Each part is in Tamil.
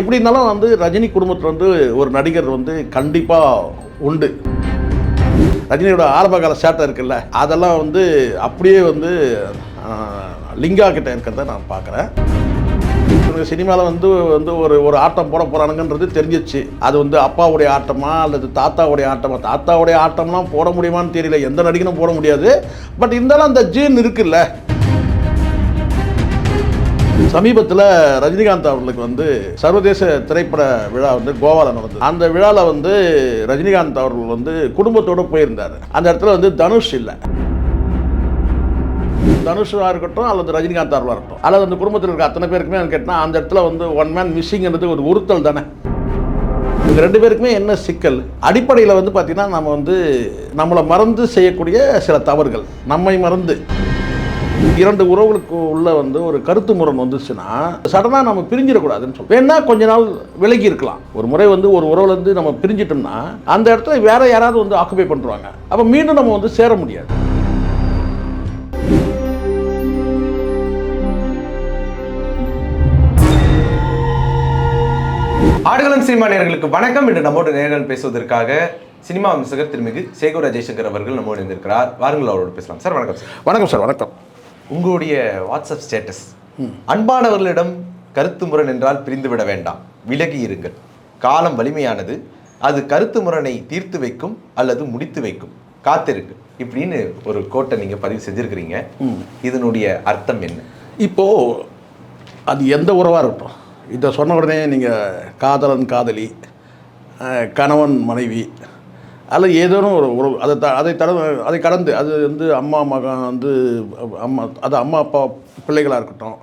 எப்படி இருந்தாலும் வந்து ரஜினி குடும்பத்தில் வந்து ஒரு நடிகர் வந்து கண்டிப்பாக உண்டு. ரஜினியோட ஆரம்பகால சேட்டை இருக்குல்ல அதெல்லாம் வந்து அப்படியே வந்து லிங்கா கிட்ட இருக்கிறத நான் பார்க்குறேன். இவங்க சினிமாவில் வந்து வந்து ஒரு ஒரு ஆட்டம் போட போகிறானுங்கன்றது தெரிஞ்சிச்சு அது வந்து அப்பாவுடைய ஆட்டமா அல்லது தாத்தாவுடைய ஆட்டமா? தாத்தாவுடைய ஆட்டம்லாம் போட முடியுமான்னு தெரியல. எந்த நடிகனும் போட முடியாது. பட் இருந்தாலும் அந்த ஜீன் இருக்குல்ல சமீபத்தில் ரஜினிகாந்த் அவர்களுக்கு வந்து சர்வதேச திரைப்பட விழா வந்து கோவாவில் நடந்தது. அந்த விழாவில் வந்து ரஜினிகாந்த் அவர்கள் வந்து குடும்பத்தோடு போயிருந்தார். அந்த இடத்துல வந்து தனுஷ் இல்லை. தனுஷாக இருக்கட்டும் அல்லது ரஜினிகாந்த் அவர்களாக இருக்கட்டும். அல்லது அந்த குடும்பத்தில் இருக்க அத்தனை பேருக்குமே கேட்டால் அந்த இடத்துல வந்து ஒன் மேன் மிஸ்ஸிங்கிறது ஒரு உறுத்தல் தானே. இந்த ரெண்டு பேருக்குமே என்ன சிக்கல்? அடிப்படையில் வந்து பார்த்திங்கன்னா நம்ம வந்து நம்மளை மறந்து செய்யக்கூடிய சில தவறுகள். நம்மை மறந்து. இரண்டு உறவுகளுக்கு உள்ள வந்து ஒரு கருத்து முரண் வந்துச்சுன்னா சடனாக நம்ம பிரிஞ்சிடக்கூடாதுன்னு சொல்லுவோம் வேணா கொஞ்ச நாள் விலகி இருக்கலாம். ஒரு முறை வந்து ஒரு உறவுல இருந்து நம்ம பிரிஞ்சிட்டோம்னா அந்த இடத்துல வேற யாராவது வந்து ஆக்குபை பண்ணுறாங்க அப்போ மீண்டும் நம்ம வந்து சேர முடியாது. ஆடுகளம் சினிமா நேயர்களுக்கு வணக்கம். இன்று நம்மோடு நேர்கள் பேசுவதற்காக சினிமா விமர்சகர் திருமிகு சேகூர ஜெய்சங்கர் அவர்கள் நம்மோடு இருந்திருக்கிறார் வாருங்கள் அவரோடு பேசலாம். சார் வணக்கம் சார். வணக்கம் சார் வணக்கம். உங்களுடைய வாட்ஸ்அப் ஸ்டேட்டஸ். அன்பானவர்களிடம் கருத்து முரண் என்றால் பிரிந்து விட வேண்டாம். விலகி இருங்கள். காலம் வலிமையானது. அது கருத்து முரணை தீர்த்து வைக்கும் அல்லது முடித்து வைக்கும். காத்திருக்கு. இப்படின்னு ஒரு கோட்டை நீங்க பதிவு செஞ்சிருக்கிறீங்க. இதனுடைய அர்த்தம் என்ன? இப்போது அது எந்த உறவாக இருக்கட்டும். இதை சொன்ன உடனே நீங்கள் காதலன் காதலி கணவன் மனைவி அதில் ஏதோனும் ஒரு உறவு அதை த அதை தட அதை கடந்து அது வந்து அம்மா மகன் வந்து அம்மா அது அம்மா அப்பா பிள்ளைகளாக இருக்கட்டும்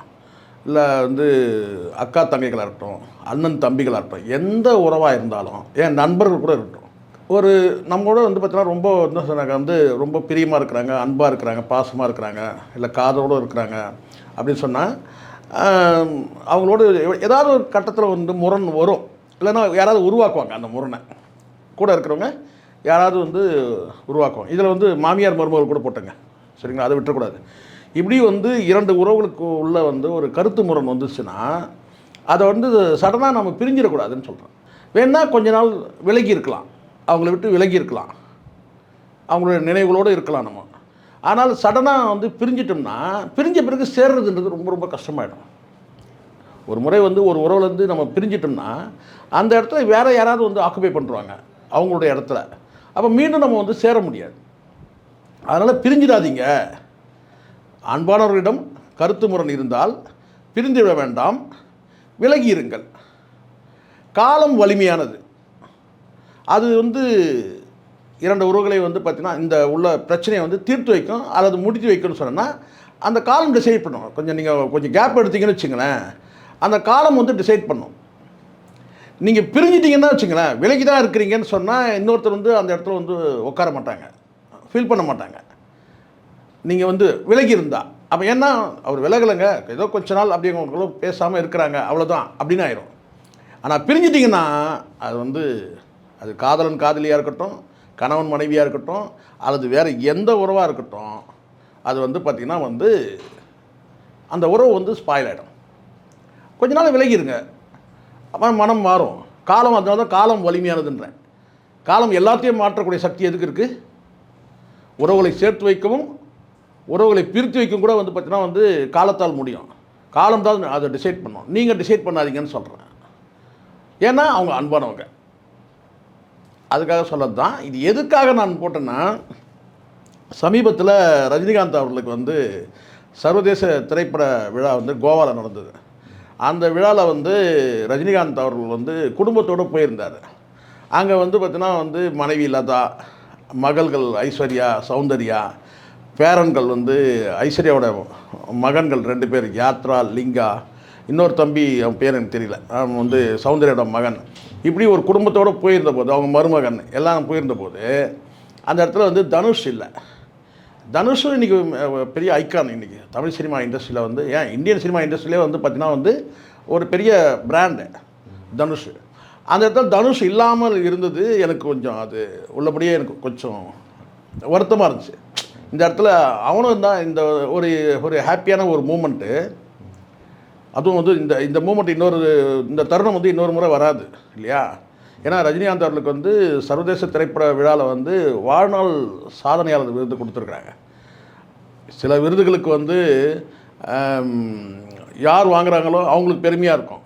இல்லை வந்து அக்கா தங்கைகளாக இருக்கட்டும் அண்ணன் தம்பிகளாக இருக்கட்டும் எந்த உறவாக இருந்தாலும் என் நண்பர்கள் கூட இருக்கட்டும் ஒரு நம்மளோட வந்து பார்த்தீங்கன்னா ரொம்ப என்ன சொன்னாங்க வந்து ரொம்ப பிரியமாக இருக்கிறாங்க அன்பாக இருக்கிறாங்க பாசமாக இருக்கிறாங்க இல்லை காதலோடு இருக்கிறாங்க அப்படின்னு சொன்னால் அவங்களோட ஏதாவது ஒரு கட்டத்தில் வந்து முரண் வரும் இல்லைன்னா யாராவது உருவாக்குவாங்க அந்த முரணை. கூட இருக்கிறவங்க யாராவது வந்து உருவாக்கும். இதில் வந்து மாமியார் மருமகள் கூட போட்டங்க. சரிங்களா? அதை விட்டுறக்கூடாது. இப்படி வந்து இரண்டு உறவுகளுக்கு உள்ள வந்து ஒரு கருத்து முரண் வந்துச்சுன்னா அதை வந்து சடனாக நம்ம பிரிஞ்சிடக்கூடாதுன்னு சொல்கிறேன் வேணால் கொஞ்ச நாள் விலகி இருக்கலாம். அவங்கள விட்டு விலகி இருக்கலாம். அவங்களுடைய நினைவுகளோடு இருக்கலாம் நம்ம. ஆனால் சடனாக வந்து பிரிஞ்சிட்டோம்னா பிரிஞ்ச பிறகு சேர்றதுன்றது ரொம்ப ரொம்ப கஷ்டமாயிடும். ஒரு முறை வந்து ஒரு உறவுலேருந்து நம்ம பிரிஞ்சிட்டோம்னா அந்த இடத்துல வேறு யாராவது வந்து ஆக்குபை பண்ணுறாங்க அவங்களுடைய இடத்துல. அப்போ மீண்டும் நம்ம வந்து சேர முடியாது. அதனால் பிரிஞ்சிடாதீங்க. அன்பானவர்களிடம் கருத்து முரண் இருந்தால் பிரிந்துவிட வேண்டாம். விலகி இருங்கள் காலம் வலிமையானது. அது வந்து இரண்டு உறவுகளை வந்து பார்த்திங்கன்னா இந்த உள்ள பிரச்சனையை வந்து தீர்த்து வைக்கும் அல்லது முடித்து வைக்கணும்னு சொன்னால் அந்த காலம் டிசைட் பண்ணும். கொஞ்சம் நீங்கள் கொஞ்சம் கேப் எடுத்தீங்கன்னு வச்சுங்களேன். அந்த காலம் வந்து டிசைட் பண்ணும். நீங்கள் பிரிஞ்சிட்டீங்கன்னா வச்சுங்களேன் விலைக்கு தான் இருக்கிறீங்கன்னு சொன்னால் இன்னொருத்தர் வந்து அந்த இடத்துல வந்து உட்கார மாட்டாங்க. ஃபீல் பண்ண மாட்டாங்க. நீங்கள் வந்து விலகி இருந்தால் அப்போ ஏன்னா அவர் விலகலைங்க. ஏதோ கொஞ்ச நாள் அப்படி பேசாமல் இருக்கிறாங்க. அவ்வளோதான் அப்படின்னு ஆயிரும். ஆனால் பிரிஞ்சிட்டிங்கன்னா அது வந்து அது காதலன் காதலியாக இருக்கட்டும் கணவன் மனைவியாக இருக்கட்டும் அல்லது வேறு எந்த உறவாக இருக்கட்டும் அது வந்து பார்த்திங்கன்னா வந்து அந்த உறவு வந்து ஸ்பாயில் ஆகிடும் கொஞ்ச நாள் விலகிருங்க. அப்போ மனம் மாறும். காலம் அதனால தான் காலம் வலிமையானதுன்றேன். காலம் எல்லாத்தையும் மாற்றக்கூடிய சக்தி எதுக்கு இருக்குது உறவுகளை சேர்த்து வைக்கவும் உறவுகளை பிரித்து வைக்கவும் கூட வந்து பார்த்தீங்கன்னா வந்து காலத்தால் முடியும். காலம் தான் அதை டிசைட் பண்ணும். நீங்கள் டிசைட் பண்ணாதீங்கன்னு சொல்கிறேன் ஏன்னா அவங்க அன்பானவங்க. அதுக்காக சொல்லது தான் இது எதுக்காக நான் போட்டேன்னா சமீபத்தில் ரஜினிகாந்த் அவர்களுக்கு வந்து சர்வதேச திரைப்பட விழா வந்து கோவாவில் நடந்தது. அந்த விழாவில் வந்து ரஜினிகாந்த் அவர்கள் வந்து குடும்பத்தோடு போயிருந்தார். அங்கே வந்து பார்த்தீங்கன்னா வந்து மனைவி லதா மகள்கள் ஐஸ்வர்யா சௌந்தர்யா பேரன்கள் வந்து ஐஸ்வர்யாவோட மகன்கள் ரெண்டு பேர் யாத்ரா லிங்கா இன்னொரு தம்பி அவன் பேர் எனக்கு தெரியல. அவன் வந்து சௌந்தர்யோட மகன். இப்படி ஒரு குடும்பத்தோடு போயிருந்த போது அவங்க மருமகன் எல்லாம் போயிருந்த போது அந்த இடத்துல வந்து தனுஷ் இல்லை. தனுஷும் இன்றைக்கி பெரிய ஐக்கான் இன்றைக்கி தமிழ் சினிமா இண்டஸ்ட்ரியில் வந்து ஏன் இந்தியன் சினிமா இண்டஸ்ட்ரியிலே வந்து பார்த்திங்கன்னா வந்து ஒரு பெரிய பிராண்டு தனுஷ். அந்த இடத்துல தனுஷ் இல்லாமல் இருந்தது எனக்கு கொஞ்சம் அது உள்ளபடியே எனக்கு கொஞ்சம் வருத்தமாக இருந்துச்சு. இந்த இடத்துல அவனும் தான் இந்த ஒரு ஒரு ஹாப்பியான ஒரு மூமெண்ட்டு அதுவும் வந்து இந்த இந்த மூமெண்ட் இன்னொரு இந்த தருணம் வந்து இன்னொரு முறை வராது இல்லையா? ஏன்னா ரஜினிகாந்த் அவர்களுக்கு வந்து சர்வதேச திரைப்பட விழாவில் வந்து வாழ்நாள் சாதனையாளர் விருது கொடுத்துருக்குறாங்க. சில விருதுகளுக்கு வந்து யார் வாங்குறாங்களோ அவங்களுக்கு பெருமையாக இருக்கும்.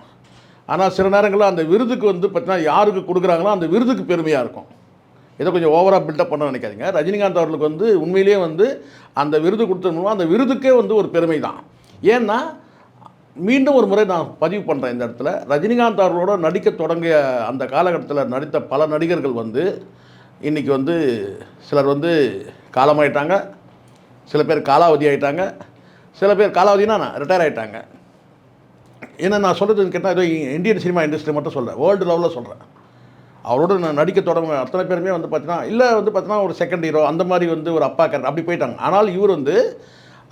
ஆனால் சில நேரங்களில் அந்த விருதுக்கு வந்து பார்த்தீங்கன்னா யாருக்கு கொடுக்குறாங்களோ அந்த விருதுக்கு பெருமையாக இருக்கும். இதை கொஞ்சம் ஓவராக பில்டப் பண்ண நினைக்காதீங்க. ரஜினிகாந்த் அவர்களுக்கு வந்து உண்மையிலேயே வந்து அந்த விருது கொடுத்தது மூலம் அந்த விருதுக்கே வந்து ஒரு பெருமை தான் ஏன்னா மீண்டும் ஒரு முறை நான் பதிவு பண்ணுறேன் இந்த இடத்துல. ரஜினிகாந்த் அவர்களோட நடிக்க தொடங்கிய அந்த காலகட்டத்தில் நடித்த பல நடிகர்கள் வந்து இன்றைக்கி வந்து சிலர் வந்து காலமாயிட்டாங்க. சில பேர் காலாவதி ஆகிட்டாங்க சில பேர் காலாவதினா ரிட்டையர் ஆகிட்டாங்க ஏன்னா நான் சொல்கிறது கேட்டால் ஏதோ இந்தியன் சினிமா இண்டஸ்ட்ரி மட்டும் சொல்கிறேன் வேர்ல்டு லெவலில் சொல்கிறேன் அவரோட நான் நடிக்க தொடங்க அத்தனை பேருமே வந்து பார்த்தீங்கன்னா இல்லை வந்து பார்த்தீங்கன்னா ஒரு செகண்ட் ஹீரோ அந்த மாதிரி வந்து ஒரு அப்பா கேரக்டர் அப்படி போயிட்டாங்க. ஆனால் இவர் வந்து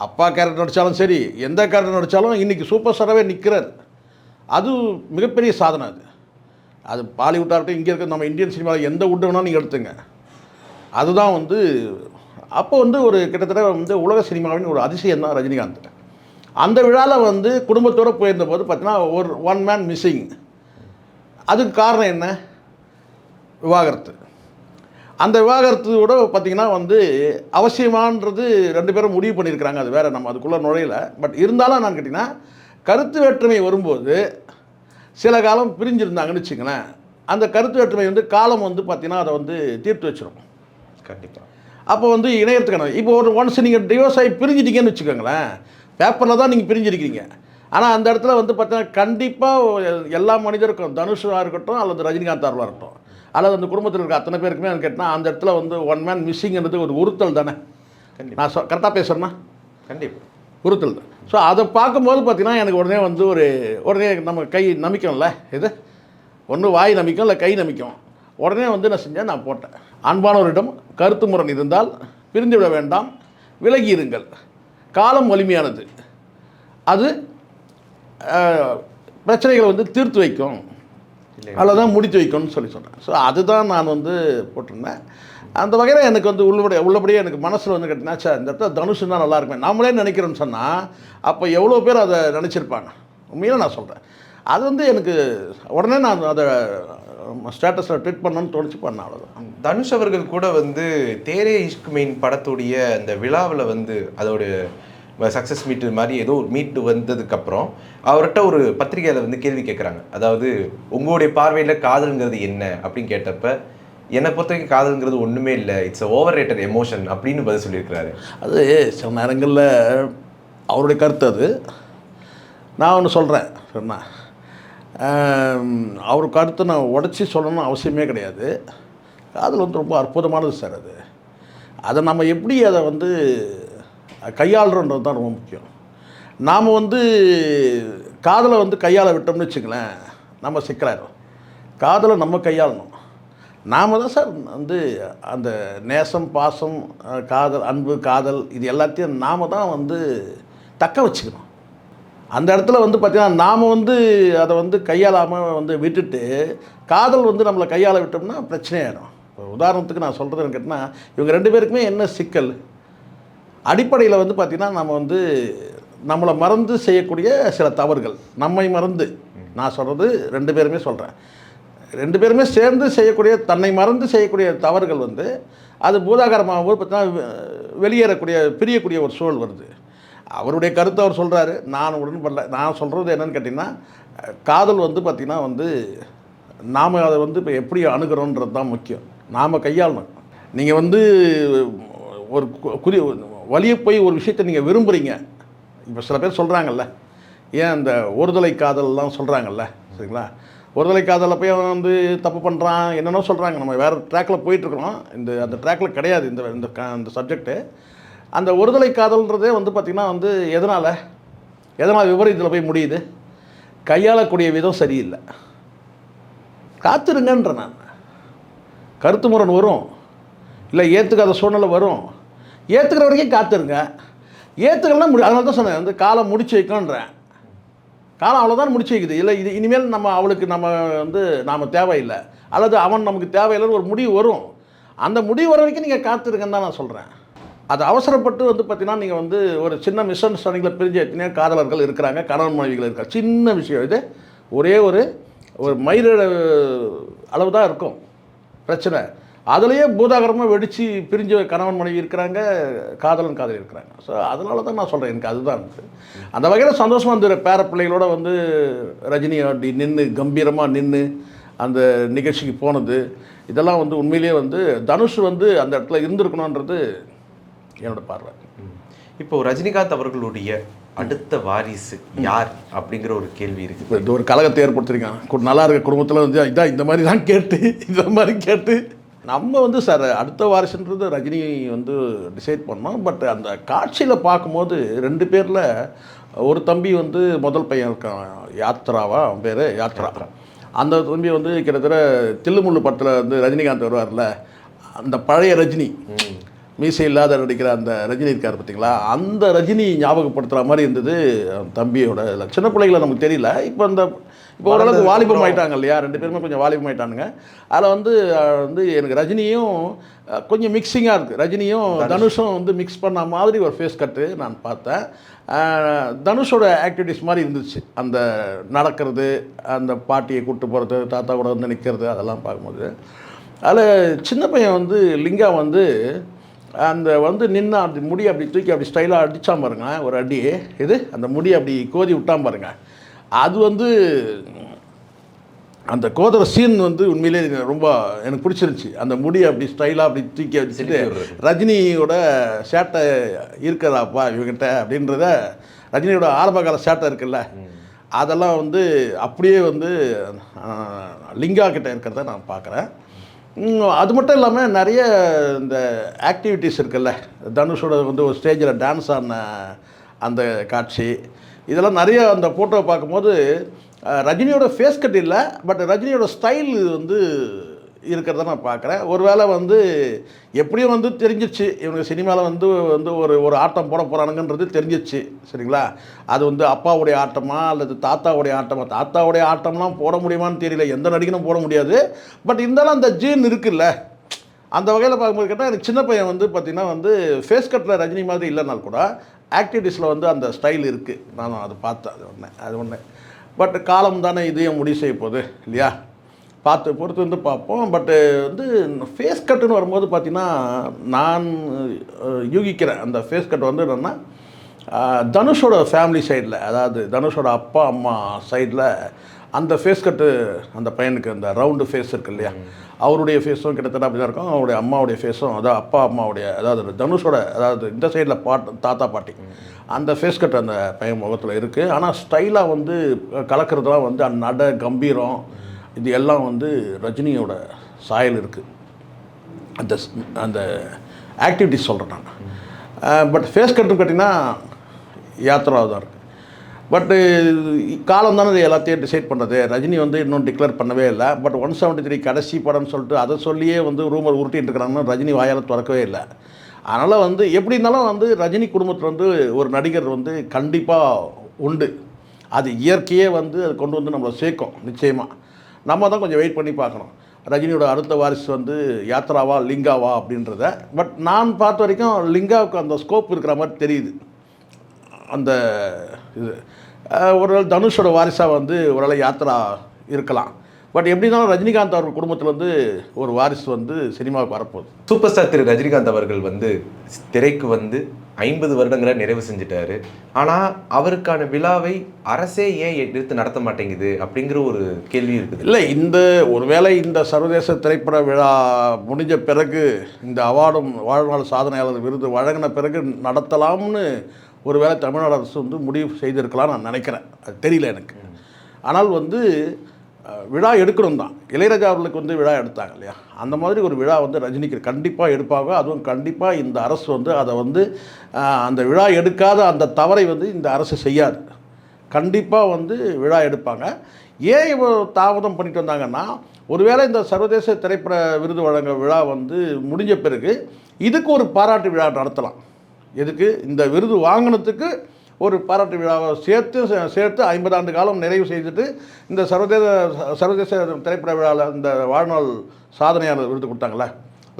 அப்பா கேரக்டர் நடித்தாலும் சரி எந்த கேரக்டர் நடித்தாலும் இன்றைக்கி சூப்பர் ஸ்டாராகவே நிற்கிறார் அது மிகப்பெரிய சாதனை அது. அது பாலிவுட்டாக இருக்கட்டும் இங்கே இருக்க நம்ம இந்தியன் சினிமாவில் எந்த வுட்டு வேணாலும் நீங்கள் எடுத்துங்க. அதுதான் வந்து அப்போ வந்து ஒரு கிட்டத்தட்ட வந்து உலக சினிமாவின் ஒரு அதிசயம் தான் ரஜினிகாந்த். அந்த விழாவில் வந்து குடும்பத்தோடு போயிருந்தபோது பார்த்தீங்கன்னா ஒரு ஒன் மேன் மிஸ்ஸிங் அதுக்கு காரணம் என்ன? விவாகரத்து. அந்த விவாகரத்தோட பார்த்தீங்கன்னா வந்து அவசியமான்றது ரெண்டு பேரும் முடிவு பண்ணியிருக்கிறாங்க. அது வேறு நம்ம அதுக்குள்ளே நுழையல. பட் இருந்தாலும் நான் கேட்டிங்கன்னா கருத்து வேற்றுமை வரும்போது சில காலம் பிரிஞ்சிருந்தாங்கன்னு வச்சுங்களேன் அந்த கருத்து வேற்றுமை வந்து காலம் வந்து பார்த்திங்கன்னா அதை வந்து தீர்த்து வச்சிரும். கண்டிப்பாக அப்போ வந்து இணையத்துக்கான இப்போ ஒரு ஒன்ஸ் நீங்கள் டிவோர்ஸ் ஆகி பிரிஞ்சிட்டீங்கன்னு வச்சுக்கோங்களேன். பேப்பரில் தான் நீங்கள் பிரிஞ்சிருக்கீங்க ஆனால் அந்த இடத்துல வந்து பார்த்தீங்கன்னா கண்டிப்பாக எல்லா மனிதருக்கும் தனுஷாக இருக்கட்டும் அல்லது ரஜினிகாந்த் இருக்கட்டும் அல்லது அந்த குடும்பத்தில் இருக்க அத்தனை பேருக்குமே கேட்டால் அந்த இடத்துல வந்து ஒன் மேன் மிஸ்ஸிங்கிறது ஒரு உறுத்தல் தானே? நான் சொ கரெக்டாக பேசுகிறேன்னா கண்டிப்பாக உறுத்தல் தான். ஸோ அதை பார்க்கும்போது பார்த்தீங்கன்னா எனக்கு உடனே வந்து ஒரு உடனே நம்ம கை நமிக்கும்ல இது ஒன்று வாய் நமிக்கும் இல்லை கை நமிக்கும். உடனே வந்து நான் செஞ்சேன் நான் போட்டேன். அன்பானவரிடம் கருத்து முரண் இருந்தால் பிரிந்து விட வேண்டாம் விலகி இருங்கள் காலம் வலிமையானது. அது பிரச்சனைகளை வந்து தீர்த்து வைக்கும். இல்லை அதில் தான் முடித்து வைக்கணும்னு சொல்லி சொன்னேன் ஸோ அதுதான் நான் வந்து போட்டிருந்தேன். அந்த வகையில் எனக்கு வந்து உள்ளபடியே உள்ளபடியே எனக்கு மனசில் வந்து கேட்டிங்கன்னா சார் இந்த இடத்துல தனுஷ் தான் நல்லா இருக்குமே. நாமளே நினைக்கிறோம்னு சொன்னால் அப்போ எவ்வளோ பேர் அதை நினச்சிருப்பாங்க? உண்மையில நான் சொல்கிறேன் அது வந்து எனக்கு உடனே நான் அதை ஸ்டேட்டஸில் ட்வீட் பண்ணணும்னு தோணிச்சு பண்ணேன் அவ்வளோதான் தனுஷ் அவர்கள் கூட வந்து தேரே இஷ்க் மெயின் படத்துடைய அந்த விழாவில் வந்து அதோட சக்ஸஸ் மீட்டு மாதிரி ஏதோ ஒரு மீட்டு வந்ததுக்கப்புறம் அவர்கிட்ட ஒரு பத்திரிகையில் வந்து கேள்வி கேட்குறாங்க. அதாவது உங்களுடைய பார்வையில் காதல்ங்கிறது என்ன? அப்படின்னு கேட்டப்ப என்னை பொறுத்த வரைக்கும் காதல்ங்கிறது ஒன்றுமே இல்லை. இட்ஸ் ஓவர் ரேட்டட் எமோஷன் அப்படின்னு பதில் சொல்லியிருக்கிறாரு. அது சில நேரங்களில் அவருடைய கருத்து அது. நான் ஒன்று சொல்கிறேன் சொன்னா அவர் கருத்தை நான் உடச்சி சொல்லணும்னு அவசியமே கிடையாது. காதல் வந்து ரொம்ப அற்புதமானது சார் அது. அதை நம்ம எப்படி அதை வந்து கையாளுறன்றது தான் ரொம்ப முக்கியம். நாம் வந்து காதலை வந்து கையாள விட்டோம்னு வச்சுங்களேன் நம்ம சிக்கலாயிரும் காதலை நம்ம கையாளணும். நாம் தான் சார் வந்து அந்த நேசம் பாசம் காதல் அன்பு காதல் இது எல்லாத்தையும் நாம் தான் வந்து தக்க வச்சுக்கணும். அந்த இடத்துல வந்து பார்த்திங்கன்னா நாம் வந்து அதை வந்து கையாளாமல் வந்து விட்டுட்டு காதல் வந்து நம்மளை கையாள விட்டோம்னா பிரச்சனையாயிடும். இப்போ உதாரணத்துக்கு நான் சொல்கிறது கேட்டால் இவங்க ரெண்டு பேருக்குமே என்ன சிக்கல்? அடிப்படையில் வந்து பார்த்திங்கன்னா நம்ம வந்து நம்மளை மறந்து செய்யக்கூடிய சில தவறுகள். நம்மை மறந்து. நான் சொல்கிறது ரெண்டு பேருமே சொல்கிறேன் ரெண்டு பேருமே சேர்ந்து செய்யக்கூடிய தன்னை மறந்து செய்யக்கூடிய தவறுகள் வந்து அது பூதாகரமாகும் போது பார்த்தீங்கன்னா வெளியேறக்கூடிய பிரியக்கூடிய ஒரு சூழல் வருது. அவருடைய கருத்தை அவர் சொல்கிறாரு நான் உடன்படல. நான் சொல்கிறது என்னென்னு கேட்டிங்கன்னா காதல் வந்து பார்த்திங்கன்னா வந்து நாம் அதை வந்து இப்போ எப்படி அணுகிறோன்றது தான் முக்கியம். நாம் கையாளணும். நீங்கள் வந்து ஒரு கு- குறி வழியை போய் ஒரு விஷயத்தை நீங்கள் விரும்புகிறீங்க இப்போ சில பேர் சொல்கிறாங்கல்ல ஏன் அந்த ஒருதலை காதல்லாம் சொல்கிறாங்கல்ல சரிங்களா? ஒருதலை காதலில் போய் அவன் வந்து தப்பு பண்ணுறான் என்னென்னோ சொல்கிறாங்க நம்ம வேறு ட்ராக்கில் போயிட்டுருக்கோம் இந்த அந்த ட்ராக்கில் கிடையாது இந்த இந்த க- இந்த சப்ஜெக்ட்டு அந்த ஒருதலை காதல்ன்றதே வந்து பார்த்திங்கன்னா வந்து எதனால் எதனால் விபரீதத்தில் போய் முடியுது? கையாளக்கூடிய விதம் சரியில்லை. காத்திருங்கன்ற நான். கருத்து முரண் வரும். இல்லை ஏற்றுக்காத சூழ்நிலை வரும். ஏற்றுக்கிற வரைக்கும் காத்துருங்க. ஏற்றுக்கலாம் முடி அதனால தான் சொன்னேன் வந்து காலம் முடிச்சு வைக்கணுன்றேன். காலம் அவ்வளோதான் முடிச்சு வைக்குது. இல்லை இது இனிமேல் நம்ம அவளுக்கு நம்ம வந்து நாம் தேவையில்லை. அல்லது அவன் நமக்கு தேவையில்லைன்னு ஒரு முடிவு வரும். அந்த முடிவு வர வரைக்கும் நீங்கள் காத்துருங்கன்னு தான் நான் சொல்கிறேன் அது அவசரப்பட்டு வந்து பார்த்தீங்கன்னா நீங்கள் வந்து ஒரு சின்ன மிஸ் அண்டர்ஸ்டாண்டிங்கில் பிரிஞ்சு எத்தனையோ காதலர்கள் இருக்கிறாங்க கணவன் மனைவிகள் இருக்காங்க. சின்ன விஷயம் இது. ஒரே ஒரு ஒரு மயிர அளவு தான் இருக்கும். பிரச்சனை. அதுலேயே பூதாகரமாக வெடித்து பிரிஞ்ச கணவன் மனைவி இருக்கிறாங்க காதலன் காதலி இருக்கிறாங்க. ஸோ அதனால தான் நான் சொல்கிறேன் எனக்கு அதுதான் இருக்கு அந்த வகையில் சந்தோஷமாக இருந்த பேர பிள்ளைகளோட வந்து ரஜினி அப்படி நின்று கம்பீரமாக நின்று அந்த நிகழ்ச்சிக்கு போனது. இதெல்லாம் வந்து உண்மையிலேயே வந்து தனுஷ் வந்து அந்த இடத்துல இருந்திருக்கணுன்றது என்னோட பார்வை. இப்போ ரஜினிகாந்த் அவர்களுடைய அடுத்த வாரிசு யார் அப்படிங்கிற ஒரு கேள்வி இருக்கு. இப்போ இது ஒரு கலகத்தை ஏற்படுத்திருக்கான் கு- நல்லா இருக்க குடும்பத்தில் வந்து இதான் இந்த மாதிரி தான் கேட்டு இந்த மாதிரி கேட்டு நம்ம வந்து சார் அடுத்த வாரிசுன்றது ரஜினி வந்து டிசைட் பண்ணோம் பட் அந்த காட்சியில் பார்க்கும்போது ரெண்டு பேரில் ஒரு தம்பி வந்து முதல் பையன் இருக்கான் யாத்ராவா? அவன் பேர் யாத்ரா. அந்த தம்பி வந்து கிட்டத்தட்ட தில்லுமுள்ளு படத்தில் வந்து ரஜினிகாந்த் வருவார்ல. அந்த பழைய ரஜினி மீசை இல்லாத நடிக்கிற அந்த ரஜினி இருக்கார் பார்த்தீங்களா அந்த ரஜினி ஞாபகப்படுத்துகிற மாதிரி இருந்தது தம்பியோட. சின்ன பிள்ளைகளை நமக்கு தெரியல. இப்போ அந்த இப்போ ஓரளவுக்கு வாலிபம் ஆயிட்டாங்க இல்லையா? ரெண்டு பேருமே கொஞ்சம் வாலிபம் ஆயிட்டானுங்க. அதில் வந்து வந்து எனக்கு ரஜினியும் கொஞ்சம் மிக்சிங்காக இருக்குது ரஜினியும் தனுஷும் வந்து மிக்ஸ் பண்ண மாதிரி ஒரு ஃபேஸ் கட்டு நான் பார்த்தேன். தனுஷோட ஆக்டிவிட்டிஸ் மாதிரி இருந்துச்சு. அந்த நடக்கிறது அந்த பாட்டியை கூப்பிட்டு போகிறது தாத்தா கூட வந்து நிற்கிறது அதெல்லாம் பார்க்கும்போது. அதில் சின்ன பையன் வந்து லிங்கா வந்து அந்த வந்து நின்று அப்படி முடி அப்படி தூக்கி அப்படி ஸ்டைலாக அடித்தான் பாருங்க ஒரு அடி. இது அந்த முடி அப்படி கோதி விட்டான் பாருங்க. அது வந்து அந்த கோதர சீன் வந்து உண்மையிலே ரொம்ப எனக்கு பிடிச்சிருந்துச்சி. அந்த முடி அப்படி ஸ்டைலாக அப்படி தூக்கி வச்சுட்டு. ரஜினியோட சேட்டை இருக்கிறாப்பா இவங்கிட்ட அப்படின்றத ரஜினியோட ஆரம்பகால சேட்டை இருக்குல்ல அதெல்லாம் வந்து அப்படியே வந்து லிங்கா கிட்ட இருக்கிறத நான் பார்க்குறேன். அது மட்டும் இல்லாமல் நிறைய இந்த ஆக்டிவிட்டீஸ் இருக்குல்ல தனுஷோட வந்து ஒரு ஸ்டேஜில் டான்ஸ் ஆடின அந்த காட்சி. இதெல்லாம் நிறைய அந்த ஃபோட்டோவை பார்க்கும்போது ரஜினியோட ஃபேஸ் கட் இல்லை பட் ரஜினியோட ஸ்டைல் வந்து இருக்கிறத நான் பார்க்குறேன். ஒருவேளை வந்து எப்படியும் வந்து தெரிஞ்சிச்சு இவங்க சினிமாவில் வந்து வந்து ஒரு ஒரு ஆட்டம் போட போகிறானுங்கன்றது தெரிஞ்சிச்சு சரிங்களா? அது வந்து அப்பாவுடைய ஆட்டமா அல்லது தாத்தாவுடைய ஆட்டமா? தாத்தாவுடைய ஆட்டம்லாம் போட முடியுமான்னு தெரியல எந்த நடிகனும் போட முடியாது. பட் இருந்தாலும் அந்த ஜீன் இருக்குல்ல அந்த வகையில் பார்க்கும்போது கேட்டால் எனக்கு சின்ன பையன் வந்து பார்த்திங்கன்னா வந்து ஃபேஸ் கட்டில் ரஜினி மாதிரி இல்லைனால் கூட ஆக்டிவிட்டிஸில் வந்து அந்த ஸ்டைல் இருக்குது நான் அதை பார்த்தேன் அது ஒன்று அது ஒன்று பட் காலம் தானே இதையும் முடிவு செய்ய போகுது இல்லையா? பார்த்து பொறுத்து வந்து பார்ப்போம். பட்டு வந்து ஃபேஸ் கட்டுன்னு வரும்போது பார்த்திங்கன்னா நான் யூகிக்கிறேன். அந்த ஃபேஸ் கட் வந்து என்னென்னா தனுஷோட ஃபேமிலி சைடில் அதாவது தனுஷோட அப்பா அம்மா சைடில் அந்த ஃபேஸ் கட்டு அந்த பையனுக்கு அந்த ரவுண்டு ஃபேஸ் இருக்கு இல்லையா? அவருடைய ஃபேஸும் கிட்டத்தட்ட அப்படி தான் இருக்கும். அவருடைய அம்மாவுடைய ஃபேஸும் அதாவது அப்பா அம்மாவுடைய அதாவது தனுஷோட அதாவது இந்த சைடில் பாட் தாத்தா பாட்டி. அந்த ஃபேஸ் கட் அந்த பையன் முகத்தில் இருக்குது ஆனால் ஸ்டைலாக வந்து கலக்கிறதுலாம் வந்து அந்த நட கம்பீரம் இது எல்லாம் வந்து ரஜினியோட சாயல் இருக்குது அந்த ஸ்- அந்த ஆக்டிவிட்டிஸ் சொல்கிறேன் நான். பட் ஃபேஸ் கட்டுன்னு கேட்டிங்கன்னா யாத்திராவாக தான் இருக்குது பட்டு காலம் தானே எல்லாத்தையும் டிசைட் பண்ணுறது ரஜினி வந்து இன்னும் டிக்ளேர் பண்ணவே இல்லை. பட் ஒன் செவன்ட்டி த்ரீ கடைசி படம்னு சொல்லிட்டு அதை சொல்லியே வந்து ரூமர் உருட்டிகிட்டு இருக்கிறாங்கன்னு ரஜினி வாயால் திறக்கவே இல்லை. அதனால் வந்து எப்படி இருந்தாலும் வந்து ரஜினி குடும்பத்தில் வந்து ஒரு நடிகர் வந்து கண்டிப்பாக உண்டு. அது இயற்கையே வந்து அது கொண்டு வந்து நம்மளை சேர்க்கும் நிச்சயமாக நம்ம தான் கொஞ்சம் வெயிட் பண்ணி பார்க்கணும். ரஜினியோட அடுத்த வாரிசு வந்து யாத்ராவா லிங்காவா அப்படின்றத. பட் நான் பார்த்த வரைக்கும் லிங்காவுக்கு அந்த ஸ்கோப் இருக்கிற மாதிரி தெரியுது. அந்த இது ஒரு வேளை தனுஷோட வாரிசாக வந்து ஒரு வேளை யாத்ரா இருக்கலாம். பட் எப்படி இருந்தாலும் ரஜினிகாந்த் அவர்கள் குடும்பத்தில் வந்து ஒரு வாரிசு வந்து சினிமாவுக்கு வரப்போகுது. சூப்பர் ஸ்டார் திரு ரஜினிகாந்த் அவர்கள் வந்து திரைக்கு வந்து ஐம்பது வருடங்களை நிறைவு செஞ்சுட்டாரு. ஆனால் அவருக்கான விழாவை அரசே ஏன் எடுத்து நடத்த மாட்டேங்குது அப்படிங்கிற ஒரு கேள்வி இருக்குது. இல்லை இந்த ஒருவேளை இந்த சர்வதேச திரைப்பட விழா முடிஞ்ச பிறகு இந்த அவார்டும் வாழ்நாள் சாதனையாளர் விருது வழங்கின பிறகு நடத்தலாம்னு ஒருவேளை தமிழ்நாடு அரசு வந்து முடிவு செய்திருக்கலாம் நான் நினைக்கிறேன். அது தெரியல எனக்கு. ஆனால் வந்து விழா எடுக்கணும் தான். இளையராஜா வந்து விழா எடுத்தாங்க இல்லையா? அந்த மாதிரி ஒரு விழா வந்து ரஜினிக்கு கண்டிப்பாக எடுப்பாங்க. அதுவும் கண்டிப்பாக இந்த அரசு வந்து அதை வந்து அந்த விழா எடுக்காத அந்த தவறை வந்து இந்த அரசு செய்யாது. கண்டிப்பாக வந்து விழா எடுப்பாங்க. ஏன் இவ்வளோ தாமதம் பண்ணிட்டு வந்தாங்கன்னா ஒருவேளை இந்த சர்வதேச திரைப்பட விருது வழங்க விழா வந்து முடிஞ்ச பிறகு இதுக்கு ஒரு பாராட்டு விழா நடத்தலாம். எதுக்கு? இந்த விருது வாங்கினதுக்கு ஒரு பாராட்டு விழாவை சேர்த்து சேர்த்து ஐம்பது ஆண்டு காலம் நிறைவு செய்துட்டு இந்த சர்வதேச சர்வதேச திரைப்பட விழாவில் இந்த வாழ்நாள் சாதனையாளர் விருது கொடுத்தாங்களே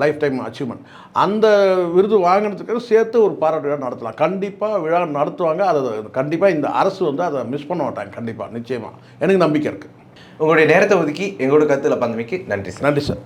லைஃப் டைம் அச்சீவ்மெண்ட் அந்த விருது வாங்கினதுக்கு சேர்த்து ஒரு பாராட்டு விழா நடத்தலாம். கண்டிப்பாக விழா நடத்துவாங்க. அதை கண்டிப்பாக இந்த அரசு வந்து அதை மிஸ் பண்ண மாட்டாங்க. கண்டிப்பாக நிச்சயமாக எனக்கு நம்பிக்கை இருக்குது உங்களுடைய நேரத்தை ஒதுக்கி எங்களோட கருத்துல பந்தமைக்கு நன்றி சார் நன்றி சார்